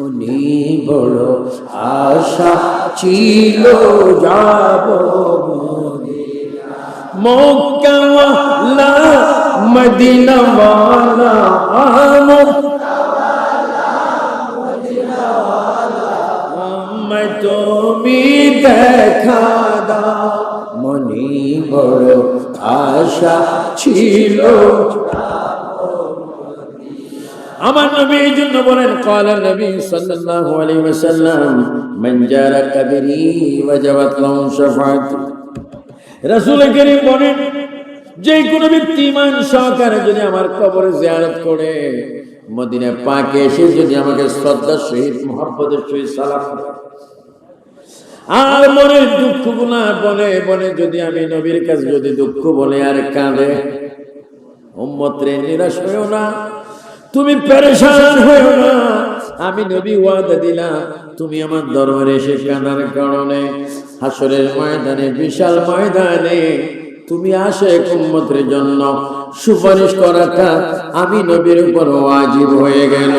মনি বড় আশা ছিল যাব মক্কাওয়ালা মদিনাওয়ালা তুমি দেখা দাও। মনি বড় আশা ছিল আমার নবী এই জন্য বলেন قال النبي صلى الله عليه وسلم من جار قبري وجبت له شفاعتي রাসূল করিম বলেন যে কোনো ব্যক্তি ইমান সহকারে যদি আমার কবরে জিয়ারত করে মদিনা পাকে এসে যদি আমাকে শ্রদ্ধা সহিত মোহাম্মদের সহিত সালাম দেয়, আর মনে দুঃখ গুলা বলে বলে যদি আমি নবীর কাছে যদি দুঃখ বলে আর কাঁদে উম্মতরে নিরাশ হইও না তুমি পেরেশান হইও না। আমি নবী ওয়াদা দিলাম, তুমি আমার দরবারে এসে কাঁদার কারণে হাসরের ময়দানে, বিশাল ময়দানে তুমি আসে উম্মতের জন্য সুপারিশ করাটা আমি নবীর উপর ওয়াজিব হয়ে গেল।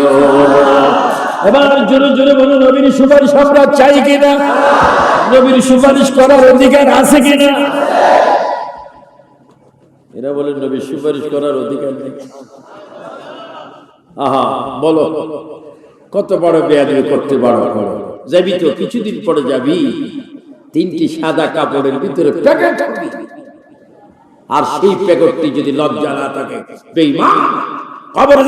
এবার জোরে জোরে বলো নবীর সুপারিশ আমরা চাই কিনা? নবীর সুপারিশ করার অধিকার আছে কিনা? এরা বলে, নবীর সুপারিশ করার অধিকার নেই। আহা, বলো, কত বড় বেয়াদি করতে করো যাবি তো, কিছুদিন পরে যাবি। তিনটি সাদা কাপড়ের ভিতরে প্যাকেট আর সেই প্যাকেটটি যদি লজ্জা না থাকে, বেঈমান, কবর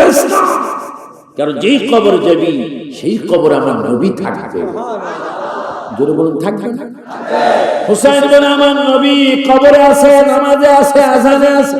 কারণ যেই কবর যাবি, সেই কবর আমার নবী থাকবে। জোরে বলুন, থাকবে না? হুসাইন বলে, আমার নবী কবরে আছে, নামাজে আছে আজানে আছে।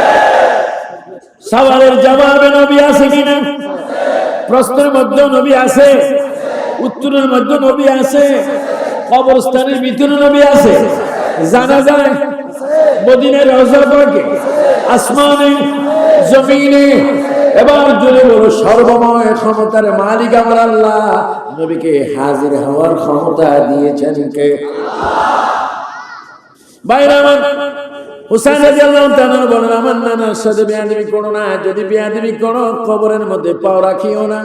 সওয়ালের জবাবে নবী আছে কিনা প্রশ্নের মধ্যে নবী আছে, উত্তরের মধ্যে নবী আছে, কবরস্থানের ভিতরে নবী আছে। জানা যায় মদিনের রওজা পাকে, আসমানে, জমিনে, এবার জুড়ে বলো সর্বময় ক্ষমতার মালিক আমার আল্লাহ, নবীকে হাজির হওয়ার ক্ষমতা দিয়েছেন কে? বাইরে আমার হুসাইন বলেন, আমার নানার সাথে করো না, যদি করো, কবরের মধ্যে পাও রাখিও না।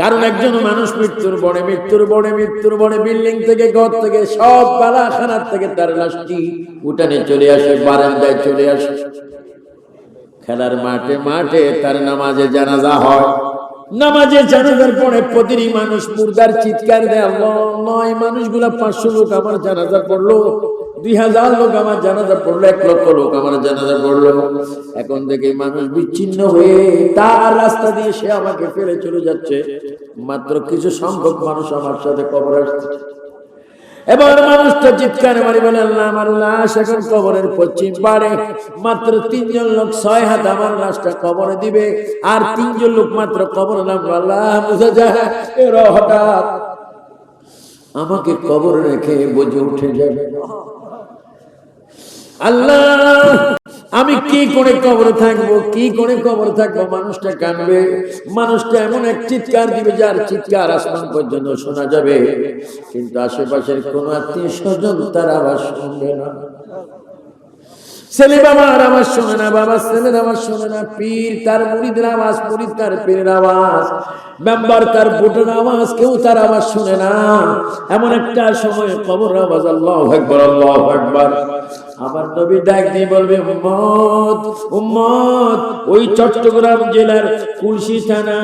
কারণ একজন মানুষ মৃত্যুর বড়ে মৃত্যুর বড়ে মৃত্যুর বড়ে বিল্ডিং থেকে, ঘর থেকে, সব বালাখানার থেকে তার লাশটি উঠানে চলে আসে, বারান্দায় চলে আসে। খেলার মাঠে মাঠে তার নামাজে জানাজা হয়। নামাজে জানাজার পরে প্রতিটি মানুষ মুর্দার চিৎকার দেয়, আল্লাহ নয় মানুষগুলা পাঁচশো লোক আমার জানাজা পড়ল, দুই হাজার লোক আমার জানাজা পড়ল, এক লক্ষ লোক আমার জানাজা পড়ল। এখন থেকে মানুষ বিচ্ছিন্ন হয়ে তার রাস্তা দিয়ে সে আমাকে ফেলে চলে যাচ্ছে। মাত্র কিছু সংখ্যক মানুষ আমার সাথে কবর আসছে। এবার মানুষটা চিৎকার মারি বলে, আল্লাহ, আমার লাশ এখন কবরের পশ্চিম পারে মাত্র তিনজন লোক ছয় হাত আমার লাশটা কবরে দিবে। আর তিনজন লোক মাত্র কবরে নামলো আল্লাহ বুঝা যায়। হঠাৎ আমাকে কবর রেখে বুঝে উঠে যাবে। আল্লাহ, আমি কি করে কবরে থাকব? কি করে কবরে থাকব? মানুষটা কানবে মানুষটা এমন এক চিৎকার দিবে, যার চিৎকার আসমান পর্যন্ত শোনা যাবে। কিন্তু আশেপাশের কোন আত্মীয় স্বজন তার আওয়াজ শুনবে না। ছেলে বাবার আওয়াজ শোনে না, বাবা ছেলের আওয়াজ শোনে না, পীর তার মুড়িদের আওয়াজ মুড়িদ তার পীরের আওয়াজ, মেম্বার তার ভোটের আওয়াজ, কেউ তার আওয়াজ শুনে না। এমন একটা সময় কবর আওয়াজ, আল্লাহ একবার আল্লাহ একবার আমার নবী ডাক দিয়ে বলবে, উম্মত উম্মত, ওই চট্টগ্রাম জেলার কুলসি থানা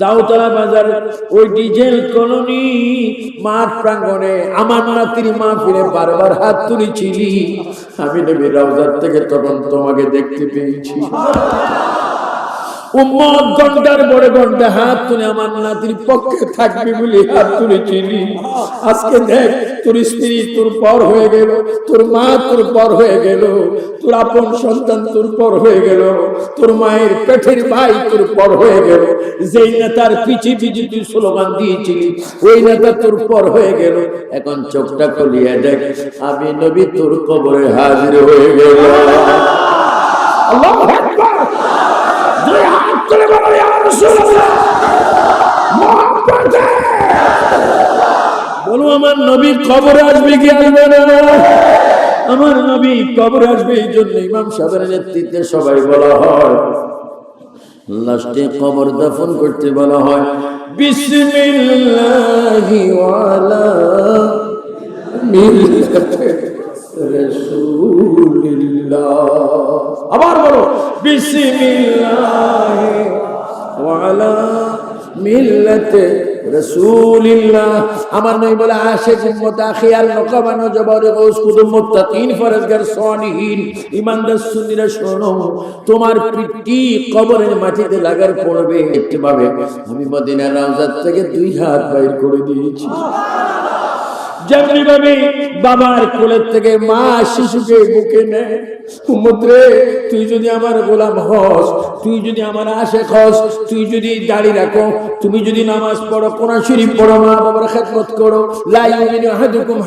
জাউতলা বাজার, ওই ডিজেল কলোনি, মাঠ প্রাঙ্গণে আমার নাতির মা ফিরে বারবার হাত তুলেছিলি। আমি নবী রাউজার থেকে তখন তোমাকে দেখতে পেয়েছি। পেটের ভাই তোর পর হয়ে গেল। যেই নেতার পিছি পিছি তুই স্লোগান দিয়েছিলি, ওই নেতা তোর পর হয়ে গেল। এখন চোখটা খুলিয়ে দেখ, আমি নবী তোর কবরে হাজির হয়ে গেল আল্লাহু আমার নবী কবরে আসবে কি আসবে না? আমার নবী কবরে আসবে এই জন্য ইমাম সাহেবের নেতৃত্বে সবাই বলা হয়, লাস্টে কবর দাফন করতে বলা হয়, বিসমিল্লাহি ওয়ালা আবার বলো, বিসমিল্লাহি ওয়ালা মিল্লাতে শোনো তোমার মাটিতে লাগার একটু ভাবে আমি মদিনা থেকে দুই হাত বাইর করে দিয়েছি। যেমনি ভাবে বাবার কোলের থেকে মা শিশুকে বুকে নেয় উম্মতরে তুই যদি আমার গোলাম হস, তুই যদি আমার আশে হস, তুই যদি দাড়ি রাখো, তুমি যদি নামাজ পড়ো, কোরআন শরীফ পড়ো, মা বাবার খেদমত করো, লা ইউমিনু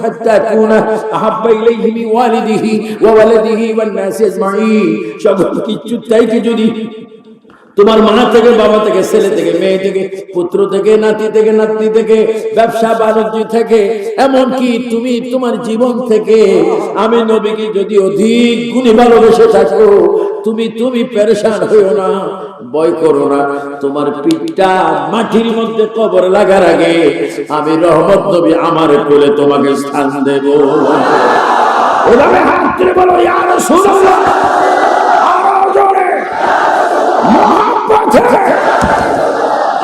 হাত্তা কুনা আহাব্বা ওয়ালিদিহি ওয়া ওয়ান নাসি আজমাইন। সব কিছু তাইকে যদি তোমার মা থেকে, বাবা থেকে, ছেলে থেকে, মেয়ে থেকে, পুত্র থেকে, নাতি থেকে, নাতনি থেকে, ব্যবসা বাণিজ্য থেকে, এমনকি তুমি তোমার জীবন থেকে, আমি নবীকে যদি অধিক গুণী ভালোবেসে থাকো, তুমি তুমি পেরেশান হইও না, ভয় করো না। তোমার পিঠটা মাটির মধ্যে কবর লাগার আগে আমি রহমত নবী আমার কোলে তোমাকে স্থান দেব। এভাবে হাত তুলে বলো, ইয়া রাসূলুল্লাহ আরও জোরে মহাব্বতে।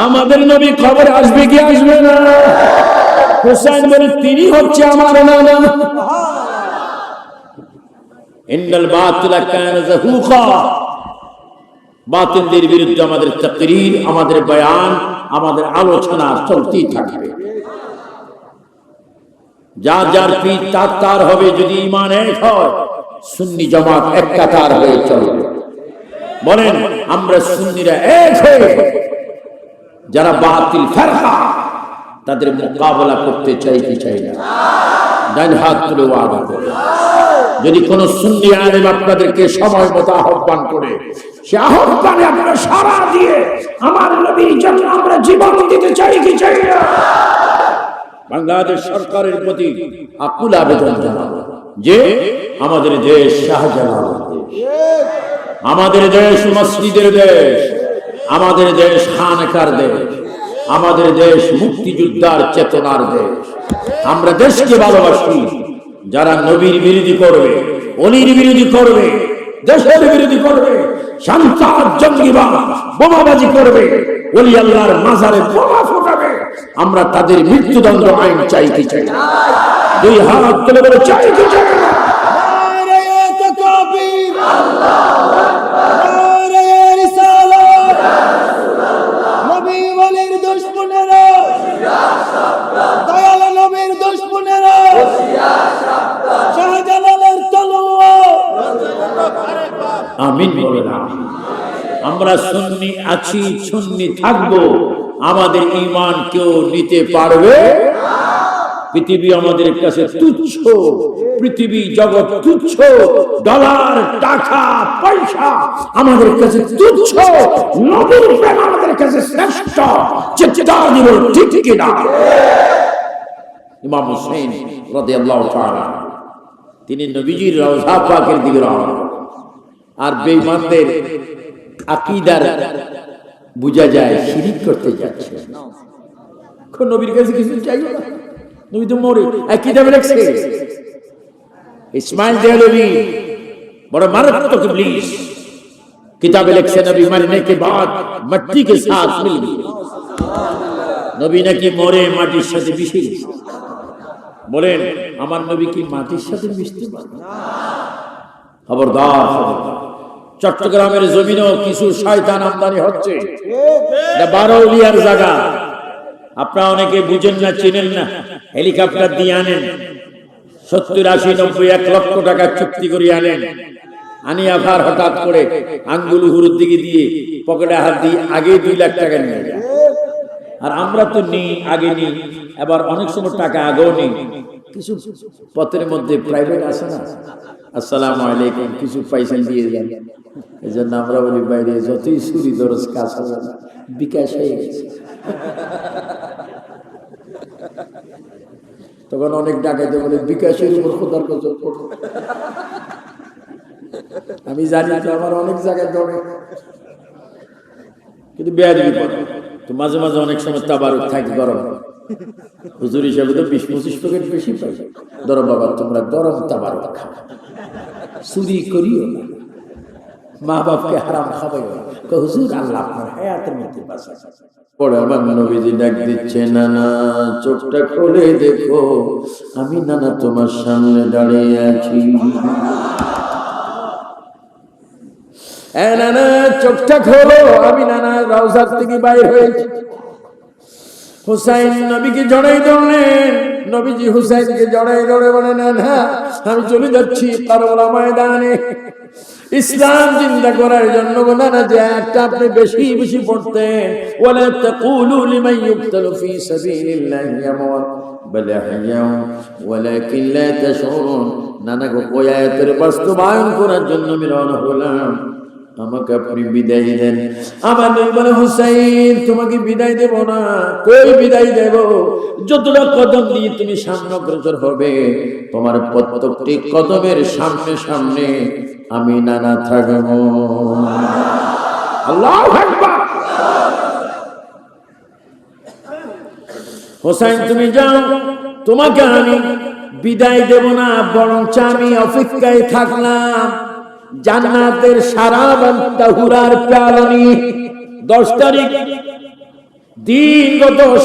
আমাদের নবী খবর আসবে কি আসবে না? হুসাইন বলে, তিনি হচ্ছে আমার নানা। ইন্নাল কানা যাহুকা বাতিলদের বিরুদ্ধে আমাদের আমাদের বয়ান, আমাদের আলোচনা চলতেই থাকবে। যার যার পীর, তার তার হবে, যদি ইমান এক হয়, সুন্নি জামাত এক কাতার হয়ে চলবে। বলেন, আমরা সুন্নিরা এক হয়ে যারা বাতিল ফেরকা, তাদের মোকাবেলা করতে চাই কি চাই না? ডান হাত তুলে ওয়াদা করে। যদি কোন সুন্নি আলেম আপনাদেরকে সময় মতো আহ্বান করে, সে আহ্বানে আপনারা সারা দিয়ে আমার নবীর জন্য আমরা জীবন দিতে চাই কি চাই না? বাংলাদেশ সরকারের প্রতি আকুল আবেদন জানাব যে আমাদের দেশ শাহজালাল দেশ আমাদের দেশ মসজিদের দেশ। আমাদের দেশ খানকার দেশ, আমাদের দেশ মুক্তিযোদ্ধার চেতনার দেশ। আমরা দেশকে ভালোবাসি, যারা নবীর বিরোধী করবে, অলির বিরোধী করবে, দেশের বিরোধী করবে বোমাবাজি করবে, অলি আল্লাহর মাজারে বোমা ফোটাবে। আমরা তাদের মৃত্যুদণ্ড আইন চাইতে চাই। দুই হাত তুলে বলে চাই। কি চাই না? আমিন বলে না আমরা সুন্নি আছি, সুন্নি থাকব। আমাদের ইমান কেউ নিতে পারবে? পৃথিবী আমাদের কাছে তুচ্ছ, পৃথিবী জগৎ তুচ্ছ, ডলার, টাকা, পয়সা আমাদের কাছে তুচ্ছ নবীর প্রেম আমাদের কাছে শ্রেষ্ঠ চিৎকার দিব ঠিক কিনা? ইমাম হুসেন রাদিয়াল্লাহু তাআলা, তিনি নবীজির রওজা পাকের দিকে রওনা। আর বেমানদের আকিদার বুঝা যায়, শিরিক করতে যাচ্ছে। নবীর কাছে কিছু চাই না। নবী তো মরে আকীদা লেখছে ইসমাইল দেহলভি বড় মারাত্মক ইবলিস। কিতাবে লিখছে নবী, মরনে কে বাদ, মাটি কে সাথ মিল গই নবী নাকি মরে, মাটির সাথে মিশে গেছে। বলেন, আমার নবী কি মাটির সাথে মিশতে পারে না খবরদার। চট্টগ্রামের জমিনেও কিছু শয়তান আমদানি হচ্ছে। এটা বারৌলিয়ার জায়গা। আপনারা অনেকে বুঝেন না, চেনেন না। হেলিকপ্টার দিয়ে আনেন। সত্তর আশি, নব্বই, এক লক্ষ টাকা চুক্তি করে আনেন। আনি আবার হঠাৎ করে আঙ্গুল হুরুর দিকে দিয়ে পকেটে হাত দিয়ে আগে দুই লাখ টাকা নিয়ে যায়। আর আমরা তো নিই, আগে নিই। আবার অনেক সময় টাকা আগেও নিই। কিছু পথের মধ্যে প্রাইভেট আছে না? আসসালামু আলাইকুম, কিছু পয়সা দিয়ে যান এই জন্য আমরা বলি, বাইরে যতই সুরি দরজ কাজ হবে বিকাশ হয়ে গেছে। তখন অনেক ডাকাইতে বলে, বিকাশের উপর খোদার করো। আমি জানি তো আমার অনেক জায়গায় ধরে। কিন্তু পড়ে তো মাঝে মাঝে অনেক সময় তাবারুক থাকে গরম। হুজুর হিসাবে তো বিশ পঁচিশ প্যাকেট বেশি পাই। ধরো বাবা, তোমরা গরম তাবারুক খাও। চুরি করিও মা বাপকে হারাম খাবে হুজুর, আল্লাহ আপনার হায়াতের মধ্যে পরে আমার নবীজি ডাক দিচ্ছে, নানা, চোখটা খুলে দেখো। আমি নানা তোমার সামনে দাঁড়িয়ে আছি। চোখটা খোলো। আমি নানা রাউজার থেকে বাইর হয়েছি। হুসাইন নবীকে জড়াই ধরলেন নবীজি হুসাইনকে জড়াই ধরে বলে, না আমি চলে যাচ্ছি কারবলা ময়দানে। ইসলাম চিন্তা করার জন্য বলে, না যে একটা আপনি বেশি বেশি পড়তেন। ওয়ালা তাকুলু লিমান ইউকতালু ফি সাবিলিল্লাহি আমওয়াত বল আহইয়াউ ওয়ালাকিন লা তাশউরুন। নানা গো বাস্তবায়ন করার জন্য রওনা হলাম। আমাকে আপনি বিদায় দেন। আমার নবী বলে হুসাইন, তোমাকে বিদায় দেব না। কই বিদায় দেব? যতটা কদম দিয়ে তুমি সামনে অগ্রসর হবে, তোমার প্রত্যেকটি কদমের সামনে সামনে আমি নানা থাকব। আল্লাহ হোসাইন, তুমি যাও। তোমাকে আমি বিদায় দেব না, বরঞ্চ আমি অপেক্ষায় থাকলাম। জান্নাতের সারা তারিখ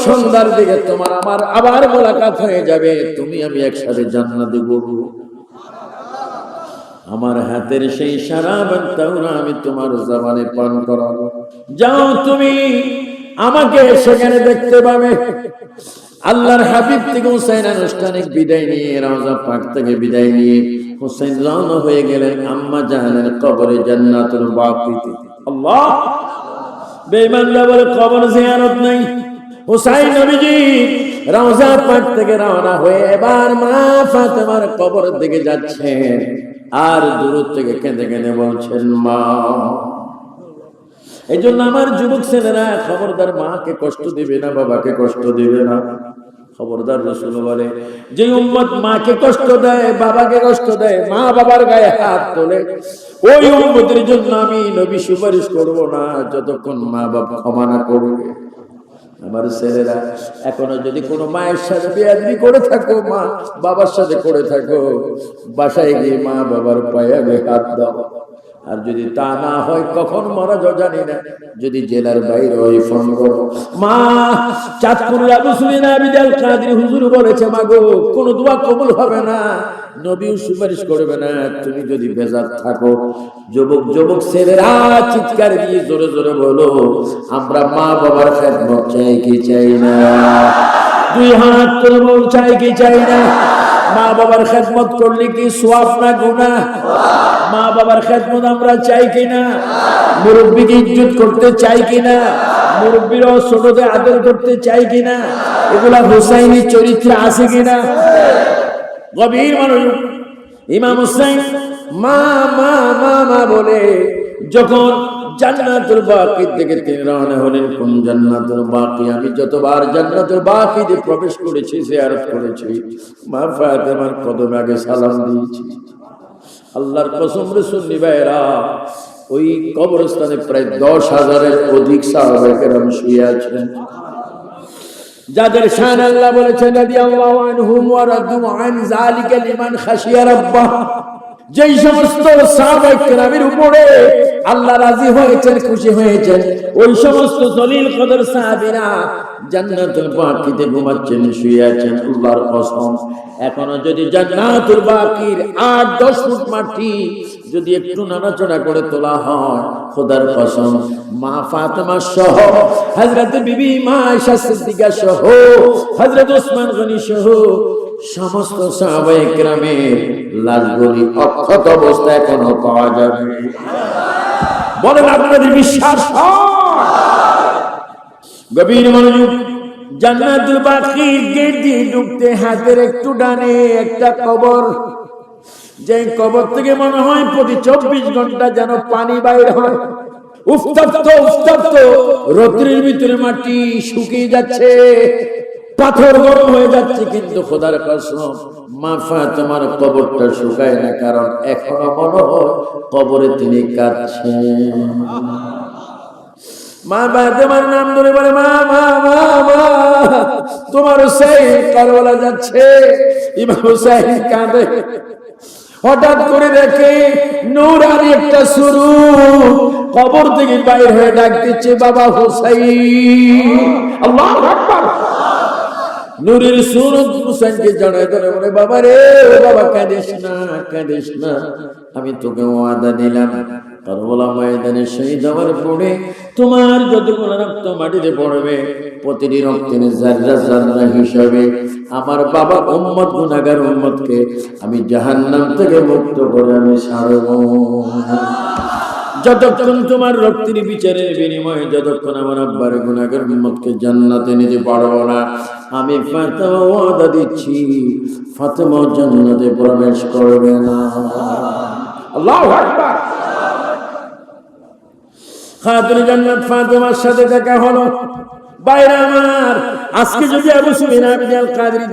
সন্ধ্যার দিকে তোমার আমার আবার মোলাকাত হয়ে যাবে। তুমি আমি একসাথে জান্নাতে গড়ব আমার হাতের সেই সারা তাহুরা আমি তোমার জবানে পান করাবো। যাও তুমি, আমাকে সেখানে দেখতে পাবে। আল্লাহর হাবিব থেকে হুসাইন আনুষ্ঠানিক বিদায় নিয়ে রাজা পাক থেকে বিদায় নিয়ে হুসাইন রওনা হয়ে গেলেন আম্মা জাহানের কবরে জান্নাতুল বাকিতে। আল্লাহ! বেঈমানরা বলে, কবর জিয়ারত নাই। হুসাইন নবীজি, রওজা পাক থেকে রওনা হয়ে এবার মা ফাতেমার কবর দিকে যাচ্ছেন। আর দূর থেকে কেঁদে কেঁদে বলছেন, মা! এই জন্য আমার যুবক ছেলেরা, খবরদার মাকে কষ্ট দিবে না, বাবাকে কষ্ট দিবে না। খবরদার রসুল বলে, যে উম্মত মাকে কষ্ট দেয়, বাবাকে কষ্ট দেয়, মা বাবার গায়ে হাত তোলে, ওই উম্মতের জন্য আমি নবী সুপারিশ করব না, যতক্ষণ মা বাবা ক্ষমা না করবে। আমার ছেলেরা, এখনও যদি কোনো মায়ের সাথে বিয়াদি করে থাকো, মা বাবার সাথে করে থাকো, বাসায় গিয়ে মা বাবার পায়ে হাত দাও। আর যদি তা না হয়, কখন মারা যাও জানি না। যদি জেলার বাইরে ওই ফোন করো। মা চাঁদপুর আবু সুলিনা বিদাল কাদের হুজুর বলেছে, মা গো, কোন দোয়া কবুল হবে না। নবীও সুপারিশ করবে না। তুমি যদি বেজার থাকো, যুবক যুবক ছেলেরা চিৎকার দিয়ে জোরে জোরে বলো, আমরা মা বাবার খেদমত চাই কি চাই না। দুই হাত তুলে বল, চাই কি চাই না। মা বাবার খেদমত করলে কি সোয়াব না গুণা মা বাবার খেদমত আমরা চাই কিনা? মুরব্বীকে ইজ্জত করতে চাই কিনা? মুরব্বীরাও ছোটদের আদর করতে চাই কিনা? এগুলা হুসাইনি চরিত্রে আছে কিনা? গভীর মানুষ ইমাম হুসাইন, মা মা মা মা বলে, যখন জান্নাতুল বাকির দিকে তিনি রওনা হলেন, কোন জান্নাতুল বাকি? আমি যতবার জান্নাতুল বাকিতে প্রবেশ করেছি, জিয়ারত করেছি। মা ফাতেমার কদমে আগে সালাম দিয়েছি। আল্লাহর কসম রসুল নিবাইরা ওই কবরস্থানে প্রায় দশ হাজারের অধিক সাহাবাহাম শুয়ে আছেন। যাদের শান আল্লাহ বলেছেন, রাদিয়াল্লাহু আনহুম ওয়া রাদু আন যালিকা লিমান খাশিয়া রাব্বাহ। যেই সমস্ত সাহাবায়ে উপরে আল্লাহ রাজি হয়েছেন, খুশি হয়েছেন। ওই সমস্ত দলিল কদর সাহাবীরা জান্নাতুল বাকিতে ঘুমাচ্ছেন, শুয়ে আছেন, আল্লাহর কসম। এখনও যদি জান্নাতুল বাকির আট, দশ ফুট মাটি যদি একটু নাড়াচড়া করে তোলা হয়, খোদার কসম, মা সহ, হযরত বিবি মা আয়েশা সিদ্দিকা সহ, হযরত ওসমান গনি সহ, সমস্ত সাহাবায়ে কেরামের লাশগুলি অক্ষত অবস্থায় এখনও পাওয়া যাবে। বলেন আপনাদের বিশ্বাস গভীর মনোযোগ হাতের একটু ডানে একটা কবর। যে কবর থেকে মনে হয় প্রতি চব্বিশ ঘণ্টা যেন পানি বাইর হয়। উত্তপ্ত উত্তপ্ত, রৌদ্রের ভিতরে মাটি শুকিয়ে যাচ্ছে। পাথর গরম হয়ে যাচ্ছে, কিন্তু খোদার কসম মাফা তোমার কবরটা শুকায় না, কারণ এখনও মনে হয় কবরে তিনি কাঁদছেন। মা বা তোমার নাম ধরে বলে, মা মা মা মা, তোমার কারওয়ালা যাচ্ছে। ইমাম হুসাইন কাঁদে। হঠাৎ করে দেখে নৌরানি একটা শুরু, কবর থেকে বাইর হয়ে ডাক দিচ্ছে, বাবা হুসাইন, আল্লাহ আকবার। নূরের সুরত হুসাইনকে জানায় ধরে বলে, বাবা রে, বাবা, কাঁদিস না কাঁদিস না। আমি তোকে ওয়াদা দিলাম। কারবলা ময়দানে শহীদ হওয়ার পরে তোমার যতগুলো রক্ত মাটিতে পড়বে, প্রতিটি রক্তের জাররা জাররা হিসাবে আমার বাবা উম্মত গুনাগার উম্মতকে আমি জাহান্নাম থেকে মুক্ত করে আমি ছাড়ব যতক্ষণ তোমার রক্তির বিচারের বিনিময়ে যতক্ষণ আমার আব্বার গুণাগার মতকে জান্নাতে নিতে পারব না, আমি ফাতেমা দিচ্ছি ফাতেমা জান্নাতে প্রবেশ করবে না। আল্লাহু আকবার। খাতুন জান্নাত ফাতেমার সাথে দেখা হলো। বাইরে আমার। আজকে যদি আবু সুফিয়ান আবিদ আল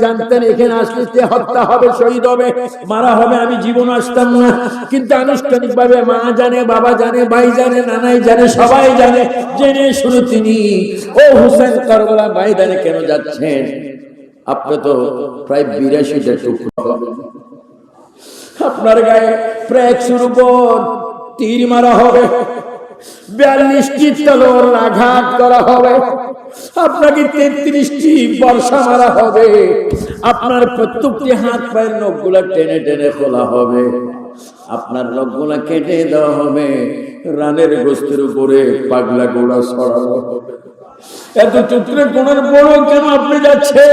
জানতেন, এখানে আসলে সে হত্যা হবে, শহীদ হবে, মারা হবে, আমি জীবন আসতাম না। কিন্তু আনুষ্ঠানিক ভাবে মা জানে, বাবা জানে, ভাই জানে, নানাই জানে, সবাই জানে, জেনে শুনে তিনি, ও হুসেন কারবালা, ময়দানে কেন যাচ্ছেন? আপনি তো প্রায় বিরাশিটা টুকরো। আপনার গায়ে প্রায় একশোর উপর তীর মারা হবে, বিয়াল্লিশটি তলোয়ার আঘাত করা হবে। আপনাকে তেত্রিশটি বর্ষা মারা হবে। আপনার প্রত্যেকটি হাত পায়ের নখগুলা টেনে টেনে খোলা হবে। আপনার নখগুলা কেটে দেওয়া হবে। রানের গোস্তের উপরে পাগলা গোড়া ছড়ানো হবে। এত টুকরে কোনের বড় কেন আপনি যাচ্ছে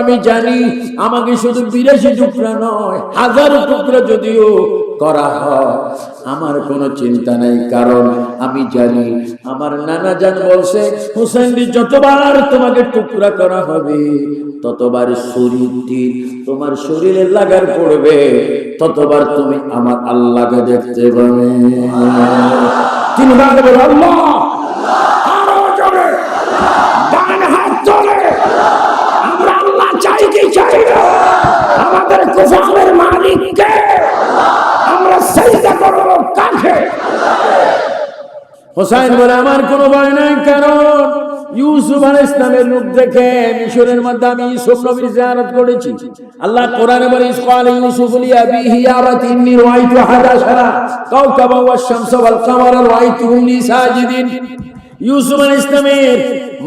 আমি জানি, আমাকে শুধু বিরাশি টুকরা নয়, হাজারো টুকরা যদিও করা হয়। আমার কোনো চিন্তা নাই, কারণ আমি জানি আমার নানা জান বলছে হুসেনদি যতবার তোমাকে টুকরা করা হবে, ততবার শরীরটি তোমার শরীরে লাগার পড়বে, ততবার তুমি আমার আল্লাহকে দেখতে পাবে। তিনবার আল্লাহ আল্লাহ আমাদের কুফারের মালিককে আমরা হোসাইন বলে, আমার কোনো ভয় নাই, কারণ ইউসুফ আল ইসলামের দেখে মিশরের মধ্যে আমি ইউসুফ নবীর করেছি। আল্লাহ কোরআনে বলে ইসকাল ইউসুফ ইন্নী ওয়াল সাজিদিন। ইউসুফ আল ইসলামের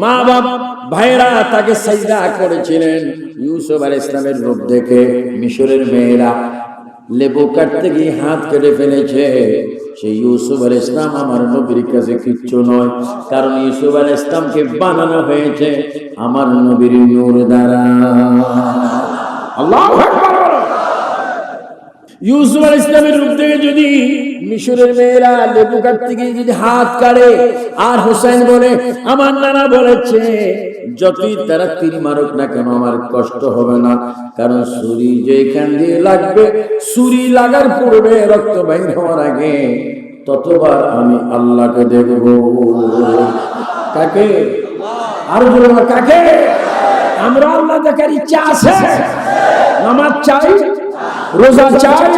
মা বাপ ভাইরা তাকে সাজদা করেছিলেন। ইউসুফ আল ইসলামের রূপ দেখে মিশরের মেয়েরা লেবু কাটতে গিয়ে হাত কেটে ফেলেছে। সেই ইউসুফ আল ইসলাম আমার নবীর কাছে কিচ্ছু নয়, কারণ ইউসুফ আল ইসলামকে বানানো হয়েছে আমার নবীর নূর দ্বারা। আল্লাহ ইউসুফ আল ইসলামের রূপ থেকে যদি মিশরের মেয়েরা লেবু কাটতে গিয়ে যদি হাত কাড়ে, আর হোসেন বলে, আমার নানা বলেছে, যতই তারা তীর মারুক না কেন আমার কষ্ট হবে না। কারণ ছুরি যেখান দিয়ে লাগবে সুরি লাগার পূর্বে রক্ত বাইর হওয়ার আগে ততবার আমি আল্লাহকে দেখব। কাকে? আর বলব কাকে? আমরা আল্লাহ দেখার ইচ্ছা আছে। নামাজ চাই রোজা চাই,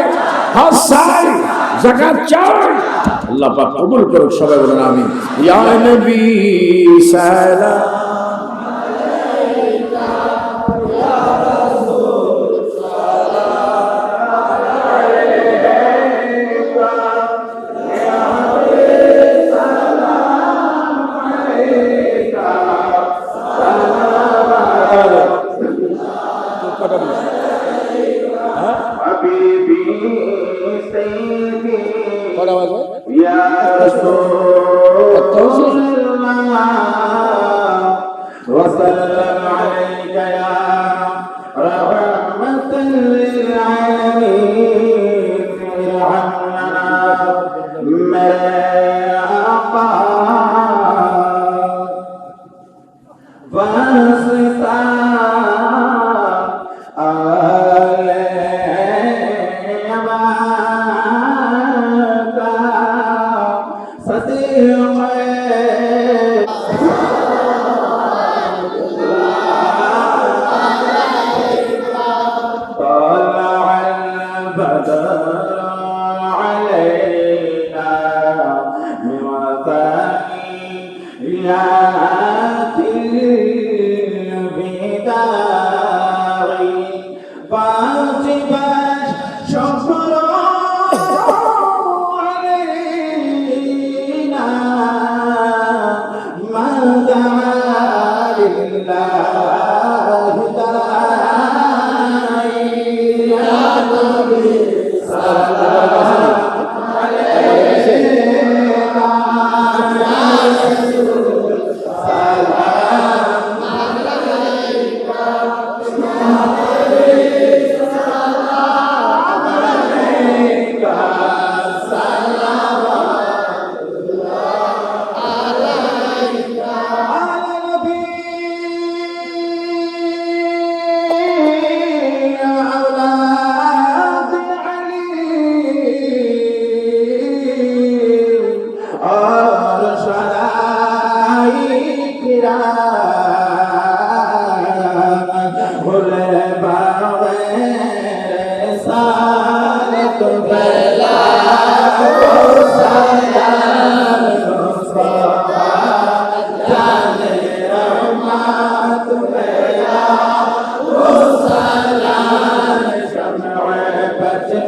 হজ চাই জাকাত চাই। আল্লাহ পাক কবুল করুক, সবাই বলেন আমি ইয়া নবী, সালাম। 감사합니다.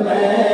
man.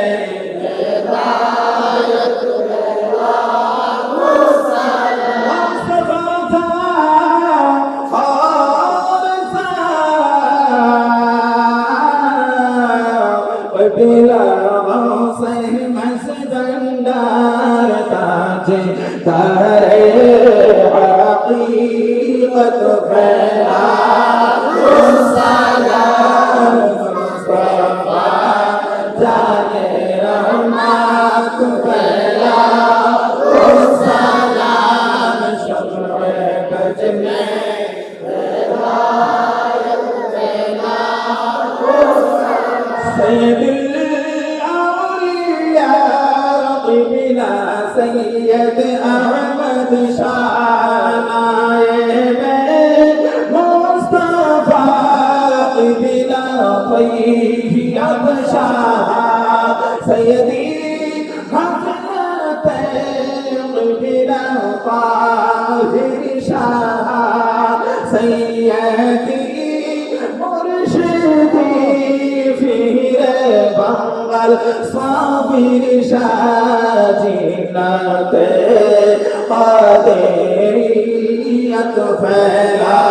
সৈয়দ আহমদ শানায়ে মুস্তাফা বিনা ফিয়াত শাহ সৈয়দি হাতে বিনা পাহির শাহ সৈয়দি মুর্শিদি ফিরে বাংলার সাবির শাহ مدینہ تے آدھیریت پھیلا